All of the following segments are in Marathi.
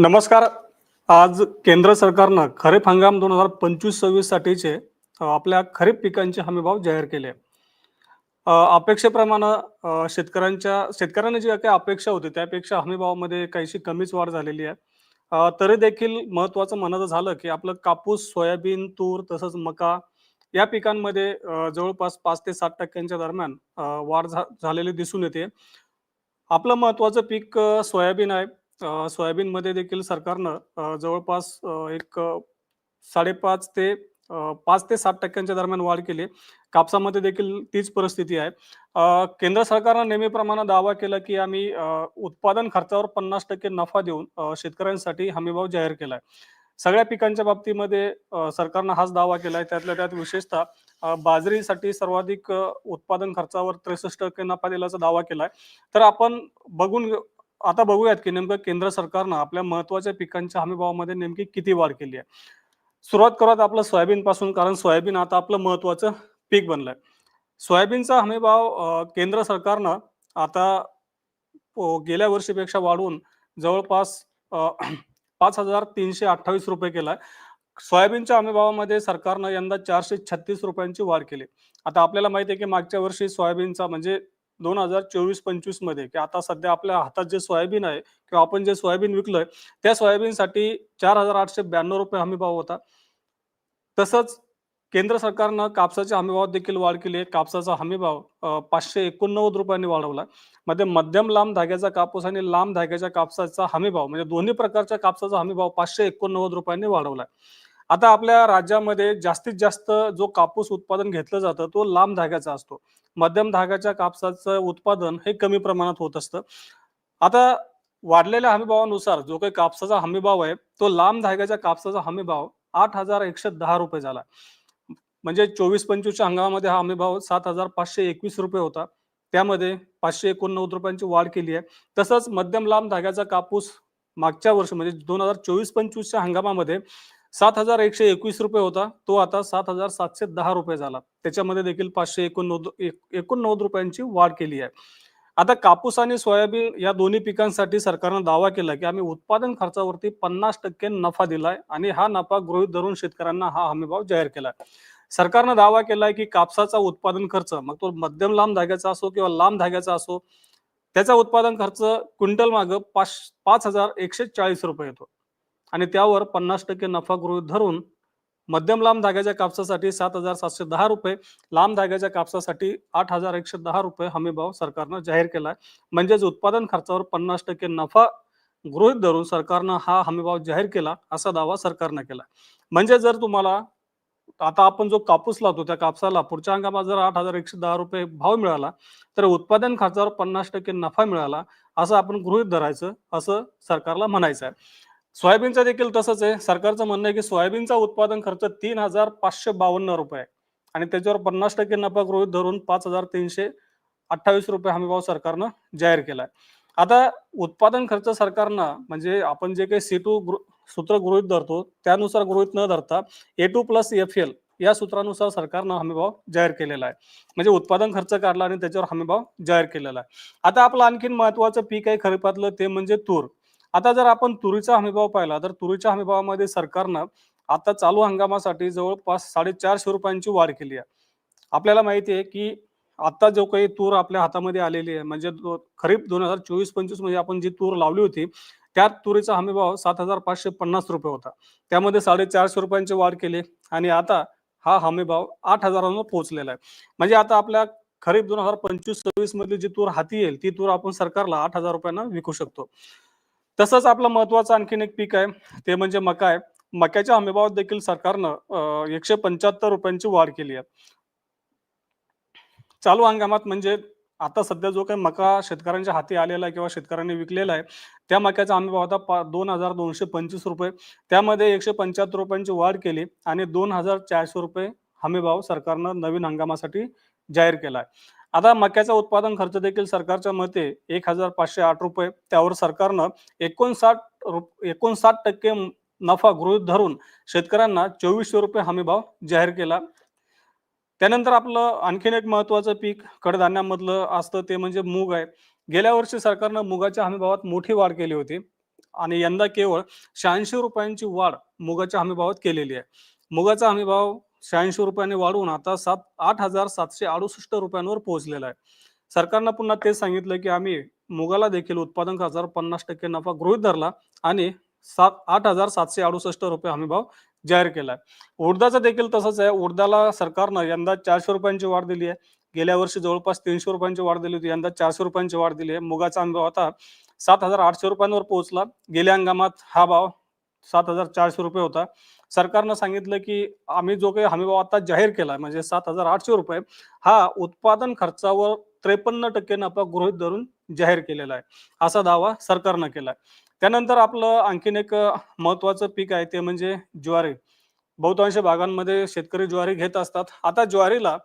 नमस्कार. आज केंद्र सरकारनं खरीप हंगाम दोन हजार पंचवीस सव्वीस साठीचे आपल्या खरीप पिकांचे हमीभाव जाहीर केले. अपेक्षेप्रमाणे शेतकऱ्यांच्या शेतकऱ्यांना जी काही अपेक्षा होती त्यापेक्षा हमीभावामध्ये काहीशी कमीच वाढ झालेली आहे. तरी देखील महत्वाचं म्हणायचं झालं की आपलं कापूस सोयाबीन तूर तसंच मका या पिकांमध्ये जवळपास पाच ते सात टक्क्यांच्या दरम्यान वाढ झा झालेली दिसून येते. आपलं महत्वाचं पीक सोयाबीन आहे. सोयाबीनमध्ये देखील सरकारनं जवळपास एक साडेपाच ते पाच ते सात टक्क्यांच्या दरम्यान वाढ केली कापसामध्ये देखील तीच परिस्थिती आहे. केंद्र सरकारनं नेहमीप्रमाणे दावा केला, की आम्ही उत्पादन खर्चावर 50% नफा देऊन शेतकऱ्यांसाठी हमीभाव जाहीर केला आहे. सगळ्या पिकांच्या बाबतीमध्ये सरकारनं हाच दावा केला आहे. त्यातल्या त्यात विशेषतः बाजरीसाठी सर्वाधिक उत्पादन खर्चावर 63% नफा दिल्याचा दावा केलाय. तर आपण बघून आता बघूयात, की नेमकं केंद्र सरकारनं आपल्या महत्त्वाच्या पिकांच्या हमीभावामध्ये नेमकी किती वाढ केली आहे. सुरुवात करूयात आपलं सोयाबीनपासून कारण सोयाबीन आता आपलं महत्त्वाचं पीक बनलंय. सोयाबीनचा हमीभाव केंद्र सरकारनं आता गेल्या वर्षीपेक्षा वाढवून जवळपास अ, ₹5,328 केलाय. सोयाबीनच्या हमीभावामध्ये सरकारनं यंदा चारशे छत्तीस रुपयांची वाढ केली. आता आपल्याला माहिती आहे, की मागच्या वर्षी सोयाबीनचा म्हणजे 2024-25 मध्ये की आता सध्या आपल्या हातात जे सोयाबीन आहे किंवा आपण जे सोयाबीन विकलोय, त्या सोयाबीनसाठी ₹4,892 हमीभाव होता. तसंच केंद्र सरकारनं कापसाच्या हमीभावात देखील वाढ केली आहे. कापसाचा हमीभाव पाचशे एकोणनव्वद रुपयांनी वाढवला. मध्ये मध्यम लांब धाग्याचा कापूस आणि लांब धाग्याच्या कापसाचा हमीभाव म्हणजे दोन्ही प्रकारच्या कापसाचा हमीभाव ₹589 वाढवला. आता आपल्या राज्यामध्ये जास्तीत जास्त जो कापूस उत्पादन घेतलं जातं, तो लांब धाग्याचा असतो. मध्यम धाग्याच्या कापसाचं उत्पादन हे कमी प्रमाणात होत असतं. आता वाढलेल्या हमीभावानुसार जो काही कापसाचा हमीभाव आहे, तो लांब धाग्याच्या कापसाचा हमीभाव ₹8,110 झाला. म्हणजे 24-25च्या हंगामामध्ये हा हमीभाव ₹7,521 होता. त्यामध्ये पाचशे एकोणनव्वद रुपयांची वाढ केली आहे. तसंच मध्यम लांब धाग्याचा कापूस मागच्या वर्षी म्हणजे 2024-25च्या हंगामामध्ये ₹7,121 होता. तो आता ₹7,710 झाला. त्याच्यामध्ये देखील पाचशे एकोणनव्वद एकोणनव्वद रुपयांची वाढ केली आहे. आता कापूस आणि सोयाबीन या दोन्ही पिकांसाठी सरकारनं दावा केला, की आम्ही उत्पादन खर्चावरती 50% नफा दिलाय आणि हा नफा गृहीत धरून शेतकऱ्यांना हा हमीभाव जाहीर केलाय. सरकारनं दावा केलाय, की कापसाचा उत्पादन खर्च मग तो मध्यम लांब धाग्याचा असो किंवा लांब धाग्याचा असो, त्याचा उत्पादन खर्च क्विंटल मागं पाच ₹5,140 येतो आणि त्यावर 50% नफा गृहीत धरून मध्यम लांब धाग्याच्या कापसासाठी ₹7,710 लांब धाग्याच्या कापसासाठी ₹8,110 हमीभाव सरकारनं जाहीर केलाय. म्हणजेच उत्पादन खर्चावर 50% नफा गृहीत धरून सरकारनं हा हमीभाव जाहीर केला, असा दावा सरकारनं केला. म्हणजे जर तुम्हाला आता आपण जो कापूस लावतो, त्या कापसाला पुढच्या हंगामात जर ₹8,110 भाव मिळाला, तर उत्पादन खर्चावर 50% नफा मिळाला, असं आपण गृहीत धरायचं, असं सरकारला म्हणायचं आहे. सोयाबीनचं देखील तसंच आहे. सरकारचं म्हणणं आहे, की सोयाबीनचा उत्पादन खर्च तीन हजार पाचशे बावन्न रुपये आणि त्याच्यावर 50% नफा गृहित धरून ₹5,328 हमीभाव सरकारनं जाहीर केलाय. आता उत्पादन खर्च सरकारनं म्हणजे आपण जे काही सी टू सूत्र गृहीत धरतो, त्यानुसार गृहीत न धरता ए टू प्लस FL या सूत्रानुसार सरकारनं हमीभाव जाहीर केलेला आहे. म्हणजे उत्पादन खर्च काढला आणि त्याच्यावर हमीभाव जाहीर केलेला आहे. आता आपलं आणखीन महत्वाचं पीक आहे खरीपातलं ते म्हणजे तूर. आता जर आपण तुरीचा हमीभाव पाहिला, तर तुरीच्या हमीभावामध्ये सरकारनं आता चालू हंगामासाठी जवळपास साडेचारशे रुपयांची वाढ केली आहे. आपल्याला माहिती आहे, की आता जो काही तूर आपल्या हातामध्ये आलेली आहे, म्हणजे खरीप दोन हजार चोवीस पंचवीसमध्ये आपण जी तूर लावली होती, त्या तुरीचा हमीभाव ₹7,550 होता. त्यामध्ये साडेचारशे रुपयांची वाढ केली आणि आता हा हमीभाव आठ हजारांवर पोहोचलेला आहे. म्हणजे आता आपल्या खरीप 2025-26 मधली जी तूर हाती येईल, ती तूर आपण सरकारला आठ हजार रुपयांना विकू शकतो. तसंच आपलं महत्वाचं आणखीन एक पीक आहे, ते म्हणजे मका आहे. मक्याच्या हमीभावात देखील सरकारनं एकशे पंच्याहत्तर रुपयांची वाढ केली आहे. चालू हंगामात म्हणजे आता सध्या जो काही मका शेतकऱ्यांच्या हाती आलेला आहे किंवा शेतकऱ्यांनी विकलेला आहे, त्या मक्याचा हमीभाव होता पा ₹2,225 त्यामध्ये एकशे पंच्याहत्तर रुपयांची वाढ केली आणि ₹2,400 हमीभाव सरकारनं नवीन हंगामासाठी जाहीर केला आहे. आता मक्याचा उत्पादन खर्च देखील सरकारच्या मते ₹1,508 त्यावर सरकारनं एकोणसाठ एकोणसाठ टक्के नफा गृहीत धरून शेतकऱ्यांना ₹2400 हमीभाव जाहीर केला. त्यानंतर आपलं आणखीन एक महत्त्वाचं पीक कडधान्यामधलं असतं ते म्हणजे मूग आहे. गेल्या वर्षी सरकारनं मुगाच्या हमीभावात मोठी वाढ केली होती आणि यंदा केवळ शहाऐंशी रुपयांची वाढ मुगाच्या हमीभावात केलेली आहे मुगाचा हमीभाव शहाऐंशी रुपयांनी वाढवून आता सात आठ हजार सातशे अडुसष्ट रुपयांवर पोहोचलेला आहे. सरकारनं पुन्हा तेच सांगितलं की आम्ही मुगाला देखील उत्पादन खर्चावर पन्नास टक्के नफा गृहीत धरला आणि सात आठ हजार सातशे अडुसष्ट रुपये हमीभाव जाहीर केलाय उडदाचा देखील तसंच आहे. उडदाला सरकारनं यंदा चारशे रुपयांची वाढ दिली आहे. गेल्या वर्षी जवळपास तीनशे रुपयांची वाढ दिली होती. यंदा चारशे रुपयांची वाढ दिली आहे. मुगाचा हमीभाव आता सात हजार आठशे रुपयांवर पोहोचला. गेल्या हंगामात हा भाव सात हजार चारशे रुपये होता. सरकारनं सांगितलं की आम्ही जो काही हमीभाव आता जाहीर केला म्हणजे सात हजार आठशे रुपये हा उत्पादन खर्चावर त्रेपन्न टक्के नफा गृहित धरून जाहीर केलेला आहे. असा दावा सरकारनं केला आहे. त्यानंतर आपलं आणखीन एक महत्वाचं पीक आहे ते म्हणजे ज्वारी. बहुतांश भागांमध्ये शेतकरी ज्वारी घेत असतात. आता ज्वारीला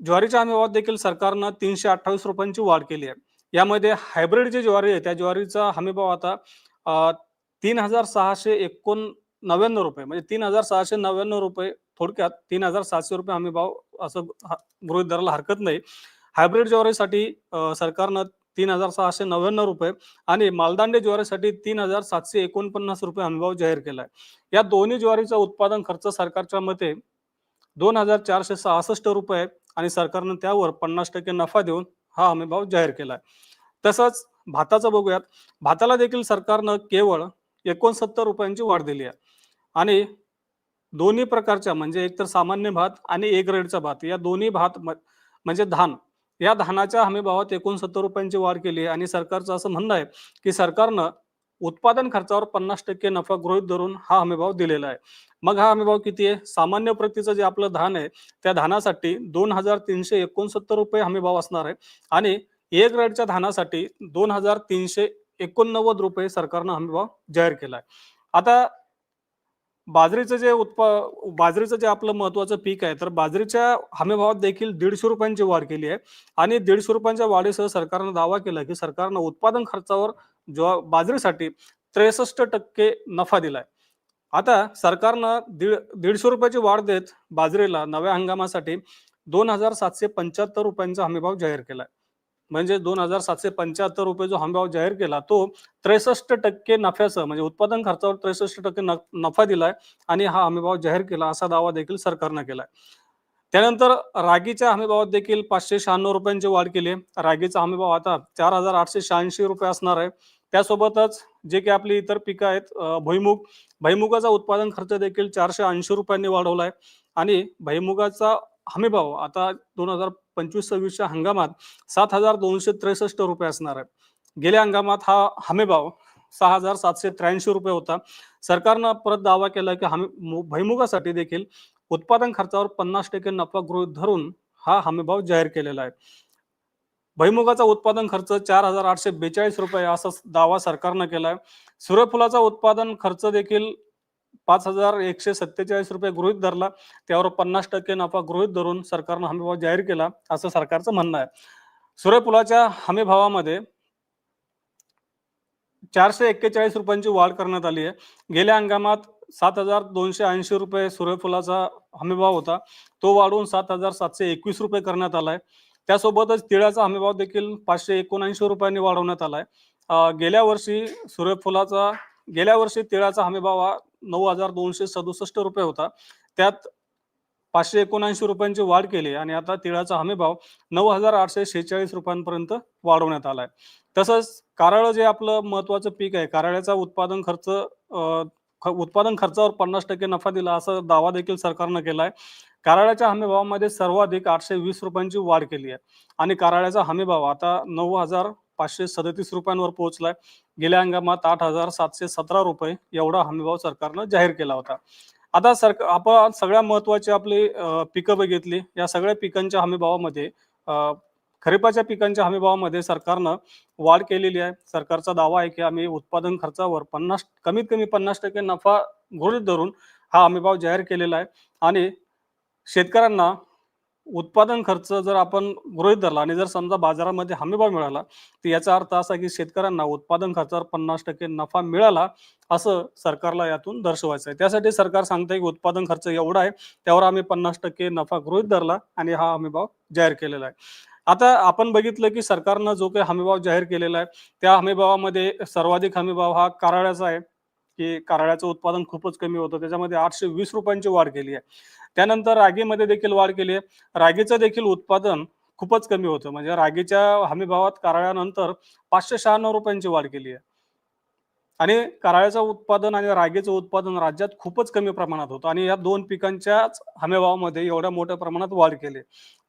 ज्वारीच्या हमीभावात देखील सरकारनं तीनशे अठ्ठावीस रुपयांची वाढ केली आहे. यामध्ये हायब्रिड जी ज्वारी आहे. त्या ज्वारीचा हमीभाव आता तीन हजार सहाशे एकोण नव्याण्णव रुपये म्हणजे तीन हजार सहाशे नव्याण्णव रुपये थोडक्यात तीन हजार सातशे रुपये हमी भाव असं गृहित धरायला हरकत नाही. हायब्रिड ज्वारीसाठी सरकारनं तीन हजार सहाशे नव्याण्णव रुपये आणि मालदांडे ज्वारीसाठी तीन हजार सातशे एकोणपन्नास रुपये हमीभाव जाहीर केला आहे या दोन्ही ज्वारीचा उत्पादन खर्च सरकारच्या मते दोन हजार चारशे सहासष्ट रुपये आणि सरकारनं त्यावर पन्नास टक्के नफा देऊन हा हमीभाव जाहीर केला आहे तसंच भाताचं बघूयात. भाताला देखील सरकारनं केवळ एकोणसत्तर रुपयांची वाढ दिली आहे. आणि दोन्ही प्रकारच्या म्हणजे एक तर सामान्य भात आणि ए ग्रेडचा भात या दोन्ही भात म- म्हणजे धान. या धानाच्या हमीभावात एकोणसत्तर रुपयांची वाढ केली आहे आणि सरकारचं असं म्हणणं आहे की सरकारनं उत्पादन खर्चावर पन्नास टक्के नफा गृहीत धरून हा हमीभाव दिलेला आहे. मग हा हमीभाव किती आहे? सामान्य प्रतीचं जे आपलं धान आहे त्या धानासाठी दोन हजार तीनशे एकोणसत्तर रुपये हमीभाव असणार आहे आणि ए ग्रेडच्या धानासाठी दोन हजार तीनशे एकोणनव्वद रुपये सरकारनं हमीभाव जाहीर केला आहे. आता बाजरीचं जे उत्पा बाजरीचं जे आपलं महत्वाचं पीक आहे तर बाजरीच्या हमीभावात देखील दीडशे रुपयांची वाढ केली आहे. आणि दीडशे रुपयांच्या वाढीसह सरकारनं दावा केला की सरकारनं उत्पादन खर्चावर जो बाजरीसाठी त्रेसष्ट टक्के नफा दिलाय. आता सरकारनं दीड दीडशे रुपयाची वाढ देत बाजरीला नव्या हंगामासाठी दोन हजार सातशे पंच्याहत्तर रुपयांचा हमीभाव जाहीर केलाय. म्हणजे दोन हजार सातशे पंच्याहत्तर रुपये जो हमीभाव जाहीर केला तो त्रेसष्ट टक्के नफ्याचं म्हणजे उत्पादन खर्चावर त्रेसष्ट टक्के न- नफा दिलाय आणि हा हमीभाव जाहीर केला असा दावा देखील सरकारनं केलाय. त्यानंतर रागीच्या हमीभावात देखील पाचशे शहाण्णव रुपयांची वाढ केली. आहे रागीचा हमीभाव आता चार हजार आठशे शहाऐंशी रुपये असणार आहे. त्यासोबतच जे काही आपली इतर पिकं आहेत भुईमुग भैमुगाचा उत्पादन खर्च देखील चारशे ऐंशी रुपयांनी वाढवला आहे आणि भैमुगाचा हमीभाव आता दोन हजार पंचवीस सव्वीसच्या हंगामात सात हजार दोनशे त्रेसष्ट रुपये असणार आहे. गेल्या हंगामात हा हमीभाव सहा हजार सातशे त्र्याऐंशी रुपये होता. सरकारनं परत दावा केला की हमी मु- देखील उत्पादन खर्चावर पन्नास टक्के नफा गृहीत धरून हा हमीभाव जाहीर केलेला आहे. भैमुगाचा उत्पादन खर्च चार हजार आठशे बेचाळीस रुपये असा दावा सरकारनं केलाय. सूर्यफुलाचा उत्पादन खर्च देखील पाच हजार एकशे सत्तेचाळीस रुपये गृहित धरला. त्यावर पन्नास टक्के नफा गृहित धरून सरकारनं हमीभाव जाहीर केला असं सरकारचं म्हणणं आहे. सूर्यफुलाच्या हमीभावामध्ये चारशे एक्केचाळीस रुपयांची वाढ करण्यात आली आहे. गेल्या हंगामात सात हजार दोनशे ऐंशी रुपये सूर्यफुलाचा हमीभाव होता. तो वाढवून सात हजार सातशे एकवीस रुपये करण्यात आलाय. त्यासोबतच तिळाचा हमीभाव देखील पाचशे एकोणऐंशी रुपयांनी वाढवण्यात आलाय. गेल्या वर्षी सूर्यफुलाचा गेल्या वर्षी तिळाचा हमीभाव हा नऊ हजार दोनशे सदुसष्ट रुपये होता. त्यात पाचशे एकोणऐंशी रुपयांची वाढ केली आणि आता तिळाचा हमीभाव नऊ हजार आठशे शेहेचाळीस रुपयांपर्यंत वाढवण्यात आलाय. तसंच कारळ जे आपलं महत्वाचं पीक आहे कारळ्याचा उत्पादन खर्च उत्पादन खर्चावर पन्नास टक्के नफा दिला असा दावा देखील सरकारनं केलाय. कारळ्याच्या हमीभावामध्ये सर्वाधिक आठशे वीस रुपयांची वाढ केली आहे. आणि कारळ्याचा हमीभाव आता नऊ हजार पाचशे सदतीस रुपयांवर पोहोचलाय. गेल्या हंगामात आठ हजार सातशे सतरा रुपये एवढा हमीभाव सरकारनं जाहीर केला होता. आता सरकार आपण सगळ्या महत्वाची आपली पिकं बघितली. या सगळ्या पिकांच्या हमीभावामध्ये खरीपाच्या पिकांच्या हमीभावामध्ये सरकारनं वाढ केलेली आहे. सरकारचा दावा आहे की आम्ही उत्पादन खर्चावर पन्नास कमीत कमी पन्नास टक्के नफा गृहित धरून हा हमीभाव जाहीर केलेला आहे. आणि शेतकऱ्यांना उत्पादन खर्च जर आपण गृहित धरला आणि जर समजा बाजारामध्ये हमीभाव मिळाला तर याचा अर्थ असा की शेतकऱ्यांना उत्पादन खर्चावर पन्नास टक्के नफा मिळाला असं सरकारला यातून दर्शवायचं आहे. त्यासाठी सरकार सांगतंय की उत्पादन खर्च एवढा आहे त्यावर आम्ही पन्नास टक्के नफा गृहीत धरला आणि हा हमीभाव जाहीर केलेला आहे. आता आपण बघितलं की सरकारनं जो काही हमीभाव जाहीर केलेला आहे त्या हमीभावामध्ये सर्वाधिक हमीभाव हा कारळ्याचा आहे. की कारळ्याचं उत्पादन खूपच कमी होतं. त्याच्यामध्ये आठशे वीस रुपयांची वाढ केली आहे. त्यानंतर रागीमध्ये देखील वाढ केली आहे. रागीचं देखील उत्पादन खूपच कमी होतं. म्हणजे रागीच्या हमीभावात कारळ्यानंतर पाचशे शहाण्णव रुपयांची वाढ केली आहे. आणि कारळ्याचं उत्पादन आणि रागेचं उत्पादन राज्यात खूपच कमी प्रमाणात होतं. आणि या दोन पिकांच्याच हमीभावामध्ये एवढ्या मोठ्या प्रमाणात वाढ केली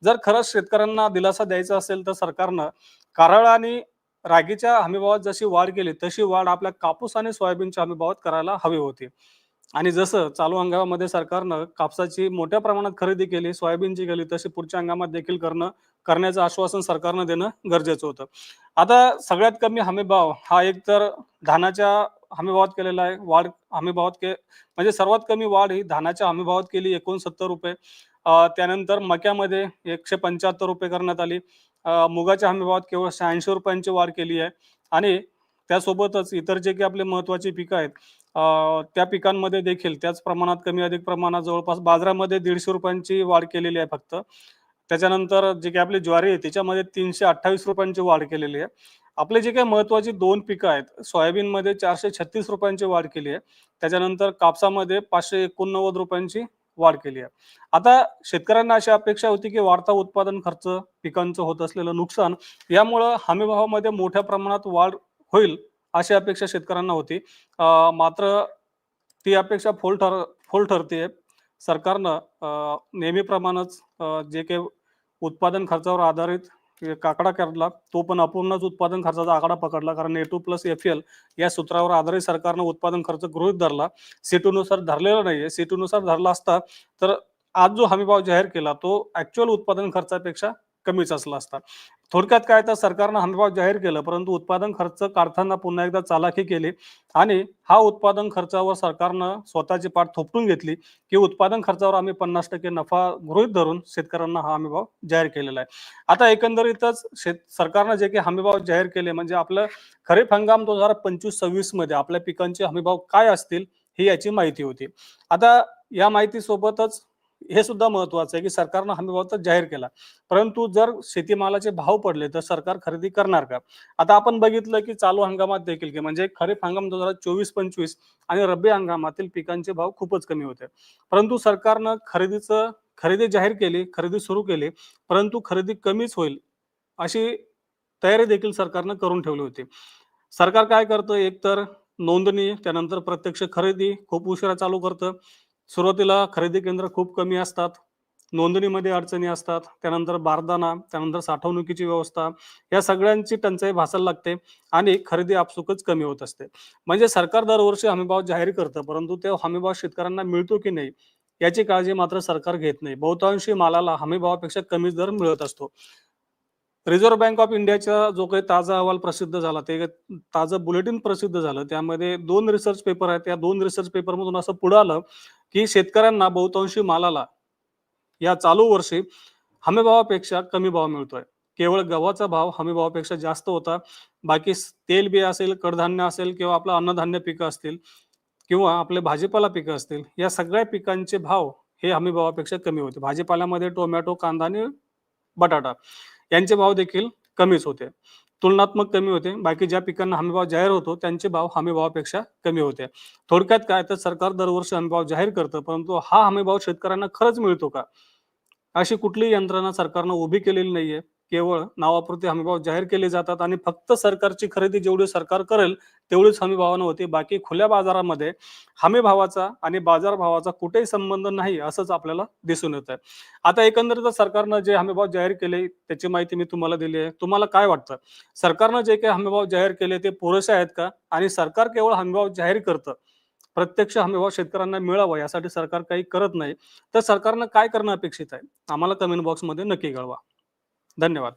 जर खरंच शेतकऱ्यांना दिलासा द्यायचा असेल तर सरकारनं कारळ आणि रागीच्या हमीभावात जशी वाढ केली तशी वाढ आपल्या कापूस आणि सोयाबीनच्या हमीभावात करायला हवी होती. आणि जसं चालू हंगामामध्ये सरकारनं कापसाची मोठ्या प्रमाणात खरेदी केली सोयाबीनची केली तशी पुढच्या हंगामात देखील करणं करण्याचं आश्वासन सरकारनं देणं गरजेचं होतं. आता सगळ्यात कमी हमीभाव हा एक तर धानाच्या हमीभावात केलेला आहे. वाढ हमीभावात के म्हणजे सर्वात कमी वाढ ही धानाच्या हमीभावात केली एकोणसत्तर रुपये. त्यानंतर मक्यामध्ये एकशे पंच्याहत्तर रुपये करण्यात आली. मुगाच्या हमीभावात केवळ शहाऐंशी रुपयांची वाढ केली आहे. आणि त्यासोबतच इतर जे काही आपले महत्वाची पिकं आहेत त्या पिकांमध्ये देखील त्याच प्रमाणात कमी अधिक प्रमाणात जवळपास बाजारामध्ये दीडशे रुपयांची वाढ केलेली आहे फक्त. त्याच्यानंतर जे काही आपली ज्वारी आहे त्याच्यामध्ये तीनशे अठ्ठावीस रुपयांची वाढ केलेली आहे. आपले जे काही महत्वाची दोन पिकं आहेत सोयाबीनमध्ये चारशे छत्तीस रुपयांची वाढ केली आहे. त्याच्यानंतर कापसामध्ये पाचशे एकोणनव्वद रुपयांची वाढ केली आहे. आता शेतकऱ्यांना अशी अपेक्षा होती की वाढता उत्पादन खर्च पिकांचं होत असलेलं नुकसान यामुळं हमीभावामध्ये मोठ्या प्रमाणात वाढ होईल अशी अपेक्षा शेतकऱ्यांना होती. मात्र ती अपेक्षा फोल ठर फोल ठरते सरकारनं नेहमीप्रमाणेच जे काही उत्पादन खर्चावर आधारित आकडा काढला तो पण अपूर्णच उत्पादन खर्चाचा आकडा पकडला. कारण A two plus F L या सूत्रावर आधारित सरकारनं उत्पादन खर्च गृहीत धरला. सीटू नुसार धरलेला नाहीये. सीटू नुसार धरला असता तर आज जो हमीभाव जाहीर केला तो ऍक्च्युअल उत्पादन खर्चापेक्षा कमीच असला असता. थोडक्यात काय तर सरकारनं हमीभाव जाहीर केलं परंतु उत्पादन खर्च काढताना पुन्हा एकदा चालाखी केली आणि हा उत्पादन खर्चावर सरकारनं स्वतःची पाठ थोपटून घेतली की उत्पादन खर्चावर आम्ही पन्नास टक्के नफा गृहीत धरून शेतकऱ्यांना हा हमीभाव जाहीर केलेला आहे. आता एकंदरीतच शेत सरकारनं जे काही हमीभाव जाहीर केले म्हणजे आपलं खरीप हंगाम दोन हजार पंचवीस सव्वीसमध्ये आपल्या पिकांचे हमीभाव काय असतील ही याची माहिती होती. आता या माहितीसोबतच हे सुद्धा महत्वाचं आहे की सरकारनं हमीभाव तर जाहीर केला. परंतु जर शेतीमालाचे भाव पडले तर सरकार खरेदी करणार का? आता आपण बघितलं की चालू हंगामात देखील की म्हणजे खरीप हंगाम दोन हजार चोवीस पंचवीस आणि रब्बी हंगामातील पिकांचे भाव खूपच कमी होते. परंतु सरकारनं खरेदीचं खरेदी जाहीर केली खरेदी सुरू केली परंतु खरेदी कमीच होईल अशी तयारी देखील सरकारनं करून ठेवली होती. सरकार काय करतं? एकतर नोंदणी त्यानंतर प्रत्यक्ष खरेदी खूप उशिरा चालू करतं. सुरुवातीला खरेदी केंद्र खूप कमी असतात नोंदणीमध्ये अडचणी असतात त्यानंतर बारदाना त्यानंतर साठवणुकीची व्यवस्था या सगळ्यांची टंचाई भासायला लागते आणि खरेदी आपसुकच कमी होत असते. म्हणजे सरकार दरवर्षी हमीभाव जाहीर करतं परंतु ते हमीभाव शेतकऱ्यांना मिळतो की नाही याची काळजी मात्र सरकार घेत नाही. बहुतांशी मालाला हमीभावापेक्षा कमी दर मिळत असतो. रिझर्व्ह बँक ऑफ इंडियाचा जो काही ताजा अहवाल प्रसिद्ध झाला ते ताजं बुलेटिन प्रसिद्ध झालं. त्यामध्ये दोन रिसर्च पेपर आहेत त्या दोन रिसर्च पेपरमधून असं पुढं आलं की शेतकऱ्यांना बहुतांशी मालाला या चालू वर्षी हमीभावापेक्षा कमी भाव मिळतोय. केवळ गव्हाचा भाव हमीभावापेक्षा जास्त होता. बाकी तेल बी असेल कडधान्य असेल किंवा आपलं अन्नधान्य पिकं असतील किंवा आपले भाजीपाला पिकं असतील या सगळ्या पिकांचे भाव हे हमीभावापेक्षा कमी होते. भाजीपाल्यामध्ये टोमॅटो कांदा आणि बटाटा यांचे भाव देखील कमीच होते. तुलनात्मक कमी होते. बाकी ज्या पिकांना हमीभाव जाहीर होतो त्यांचे भाव हमीभावापेक्षा कमी होते. थोडक्यात काय तर सरकार दरवर्षी हमीभाव जाहीर करतं परंतु हा हमीभाव शेतकऱ्यांना खरंच मिळतो का? अशी कुठलीही यंत्रणा सरकारनं उभी केलेली नाहीये. केवळ नावापुरते हमीभाव जाहीर केले जातात आणि फक्त सरकारची खरेदी जेवढी सरकार करेल तेवढीच हमीभावानं होते. बाकी खुल्या बाजारामध्ये हमीभावाचा आणि बाजारभावाचा कुठेही संबंध नाही असंच आपल्याला दिसून येत आहे आता एकंदरीत सरकारनं जे हमीभाव जाहीर केले त्याची माहिती मी तुम्हाला दिली आहे. तुम्हाला काय वाटतं? सरकारनं जे काही हमीभाव जाहीर केले ते पुरेसे आहेत का? आणि सरकार केवळ हमीभाव जाहीर करतं प्रत्यक्ष हमीभाव शेतकऱ्यांना मिळावा यासाठी सरकार काही करत नाही तर सरकारनं काय करणं अपेक्षित आहे? आम्हाला कमेंट बॉक्समध्ये नक्की कळवा. धन्यवाद.